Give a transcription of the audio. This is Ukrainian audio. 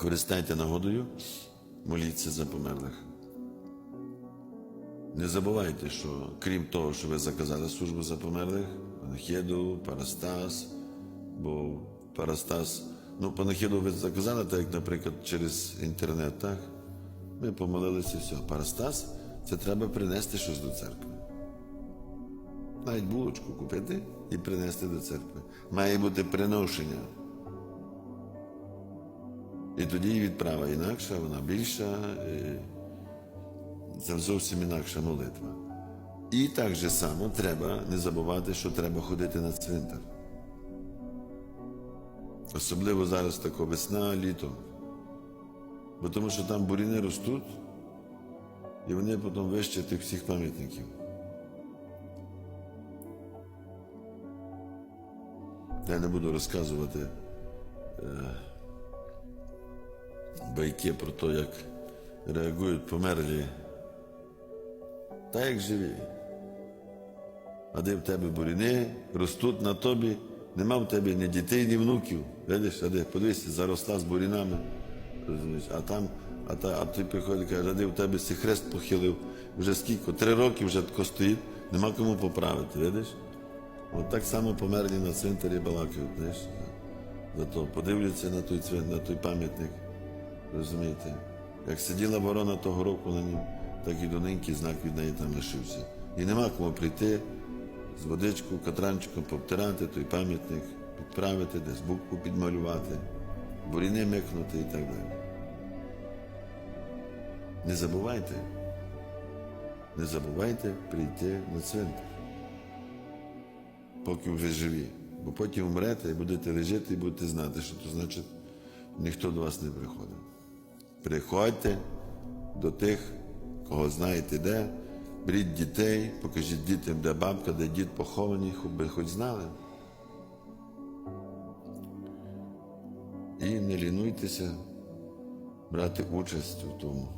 Користайте нагодою, моліться за померлих. Не забувайте, що крім того, що ви заказали службу за померлих, панахіду, парастас, бо парастас, ну, панахіду ви заказали, так як, наприклад, через інтернет, так? Ми помолилися і все. Парастас це треба принести щось до церкви. Навіть булочку купити і принести до церкви. Має бути приношення. І тоді відправа інакша, вона більша. Це зовсім інакша молитва. І так же само треба не забувати, що треба ходити на цвинтар. Особливо зараз така весна, літо. Бо тому що там буріни ростуть, і вони потім вище тих всіх пам'ятників. Я не буду розказувати е, байки про те, як реагують померлі, та як живі. А де в тебе буріни, ростуть на тобі, нема в тебе ні дітей, ні внуків. Видиш, а де подивися, заросла з бурінами. Розумієш, а там, а, та, а ти приходить і каже, а де в тебе си хрест похилив. Вже скільки? Три роки вже тако стоїть, нема кому поправити, видиш? От так само померлі на цвинтарі балакають, знаєш. Зато подивляться на той цвинт, на той пам'ятник. Розумієте? Як сиділа ворона того року на ньому, так і доненький знак від неї там лишився. І нема кому прийти з водичку, катранчиком повтирати той пам'ятник, підправити, десь букву підмалювати, буріни микнути і так далі. Не забувайте, не забувайте прийти на цвинтар, поки вже живі. Бо потім умрете і будете лежати і будете знати, що то значить ніхто до вас не приходить. Приходьте до тих, кого знаєте де, беріть дітей, покажіть дітям, де бабка, де дід похований, хоч хоч знали. І не лінуйтеся брати участь у тому.